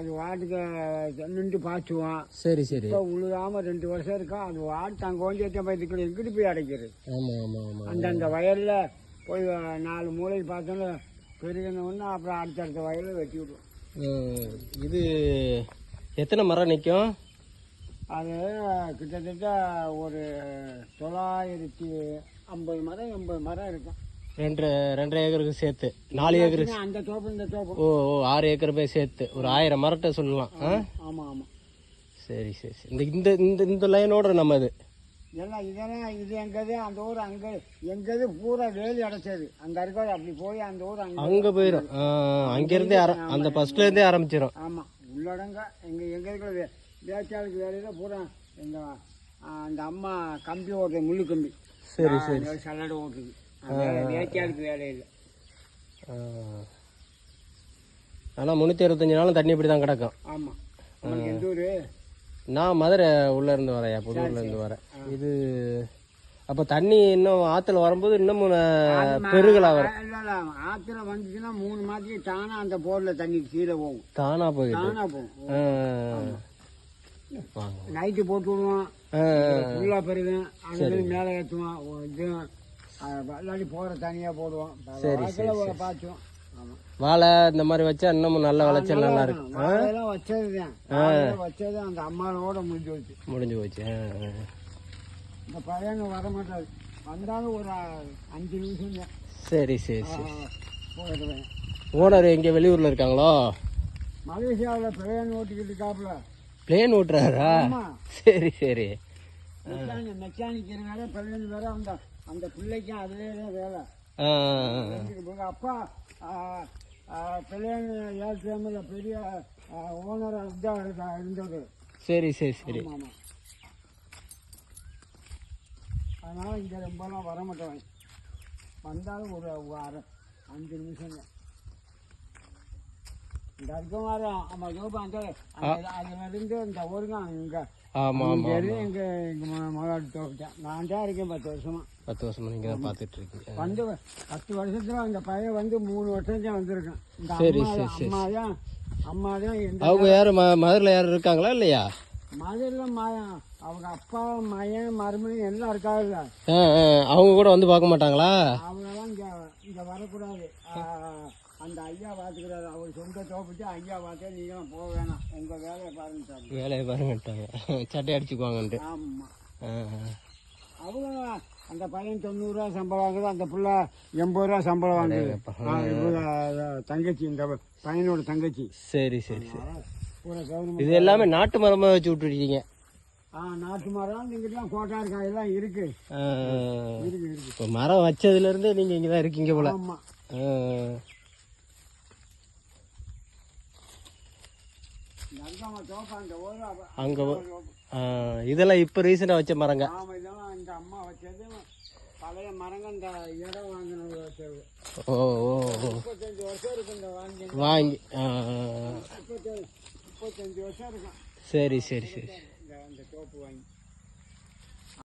அது வாட்டுக்கு நின்று பாய்ச்சுவோம் சரி சரி. இப்போ உழுகாம ரெண்டு வருஷம் இருக்கும் அது வாட்டு அங்கே எத்தனை பயிற்சிக்கு இங்கிட்டு போய் அடைக்கிறது? ஆமா ஆமா ஆமா. அந்தந்த வயல்ல போய் நாலு மூலைக்கு பார்த்தோன்னா பெருகினோன்னா அப்புறம் அடுத்தடுத்த வயலில் வெட்டி விடுவோம். இது எத்தனை மரம் நிற்கும் அது கிட்டத்தட்ட ஒரு தொள்ளாயிரத்தி ஐம்பது மரம் எண்பது மரம் இருக்கும். ரெண்டு ரெண்டரை ஏக்கருக்கு சேர்த்து நாலு ஏக்கருக்கு அந்த தோப்பு இந்த தோப்பு. ஓ ஓ ஆறு ஏக்கர் போய் சேர்த்து ஒரு ஆயிரம் மரத்தை சொல்லலாம் ஆ? ஆமாம் ஆமாம் சரி சரி சரி. இந்த இந்த இந்த இந்த லைனோட நம்ம இது எல்லாம் இதெல்லாம் இது எங்கது அந்த ஊர் அங்கே எங்கது பூரா வேலி அடைச்சது. அந்த இருக்காது அப்படி போய் அந்த ஊர் அங்கே அங்கே போயிடும் அங்கேருந்தே ஆர அந்த ஃபர்ஸ்ட்லேருந்தே ஆரம்பிச்சிடும் ஆமாம் உள்ளடங்க எங்கள் எங்கே இருக்கிற வே வேச்சாளுக்கு வேலையில் பூரா எங்கள் அந்த அம்மா கம்பி ஓட்டுறது முள்ளு கம்பி சரி சரி. சல்லடை ஓட்டுது ஆனால் முந்நூற்றி அறுபத்தஞ்சு நாளும் தண்ணி இப்படி தான் கிடக்கும். ஆமாம் நான் மதுரை உள்ள இருந்து வரேன் புதூர்ல இருந்து வரேன். இது அப்போ தண்ணி இன்னும் ஆற்றுல வரும்போது இன்னமும் நான் பெருகலா வரும். ஆற்றுல வந்துச்சுன்னா மூணு மாதத்துக்கு தானாக அந்த போரில் தண்ணி கீழே போகும். தானா போயிட்டு தானாக போகும். நைட்டு போட்டு விடுவோம். ஆ, ஃபுல்லாக பெருகும். அது மேலே ஏற்றுவோம் இது இல்லாட்டி போகிற தனியாக போடுவோம். வாக்கில் பார்த்துவோம் ஆமாம் வாழை இந்த மாதிரி வச்சா இன்னமும் நல்ல விளைச்சல் நல்லா இருக்கு வாழையெல்லாம் வச்சது அந்த அம்மாவோட முடிஞ்சு வச்சு முடிஞ்சு போச்சு. இந்த பையன் வர மாட்டாது. வந்தாலும் ஒரு அஞ்சு நிமிஷம் சரி சரி சரி. போயிடுவேன். ஓனர் எங்கே வெளியூர்ல இருக்காங்களோ? மலேசியாவில் பையன் ஓட்டிக்கிட்டு இருக்காப்புல. பிளேன் ஓட்டுறாரா? ஆமா. சரி சரி. மெக்கானிக் வேற பையன் வேற அந்த அந்த பிள்ளைக்கும் தான் வேலை. அப்பா பிள்ளைங்க ஏழ்கிழமையில் பெரிய ஓனர் தான் இருந்தது சரி சரி சரி. அதனால் இங்கே ரொம்பலாம் வர மாட்டேன் வந்தாலும் ஒரு ஒரு அரை அஞ்சு நிமிஷம் தான் இந்த ஆமாம் ஜோபா அந்த அந்த- அதுல இருந்து இந்த ஊருங்க இங்கே ஆமா. ஆமா இங்கே இருந்து எங்கள் எங்கள் மகாடு தோப்பிட்டேன். நான் தான் இருக்கேன் பத்து வருஷமா. பத்து வருஷமா நீங்க தான் பார்த்துட்டு இருக்கீங்க வந்து பத்து வருஷத்துல அந்த பையன் வந்து மூணு வருஷம் தான் வந்திருக்கான் சரி, சரி, சரி. அம்மா தான் அம்மா தான் அவங்க யாரும் மதுரில் யாரும் இருக்காங்களா இல்லையா? மதுரில் மாயன் அவங்க அப்பா மயன் மருமகன் எல்லாம் இருக்காதுல்ல அவங்க கூட வந்து பார்க்க மாட்டாங்களா? அவங்கெல்லாம் இங்கே இங்கே வரக்கூடாது. அந்த ஐயா பார்த்துக்கிறாரு அவர் சொந்த தோப்பிட்டு ஐயா பார்த்தே நீங்களும் போக வேணாம். உங்கள் வேலையை பாருங்க வேலையை பாருங்கட்டாங்க சட்டை அடிச்சுக்குவாங்கன்ட்டு. ஆமாம். அவங்க அந்த பையன் தொண்ணூறுரூவா சம்பளம் வாங்குது அந்த புள்ள எண்பது ரூபா சம்பளம் வாங்குது. தங்கச்சி இந்த பையனோட தங்கச்சி. சரி சரி சரி. இது எல்லாமே நாட்டு மரமாக வச்சு விட்டுருக்கீங்க. ஆ நாட்டு மரம் இங்கிட்டலாம் காயெல்லாம் இருக்கு ஆ, இருக்கு இருக்கு. இப்போ மரம் வச்சதுலேருந்தே நீங்கள் இங்கே தான் இருக்கீங்க போல. ஆமா ஆ, நங்காம தோப்பா அந்த ஓரம் அவ- அங்கே இதெல்லாம் இப்போ ரீசெண்டாக வச்ச மரங்க. பழைய மரங்க இந்த இடம் வாங்கினது ஓ ஓ. முப்பத்தஞ்சு வருஷம் இருக்கு இந்த வாங்கி வாங்கி முப்பத்தஞ்சு வருஷம் இருக்கும் சரி சரி சரி.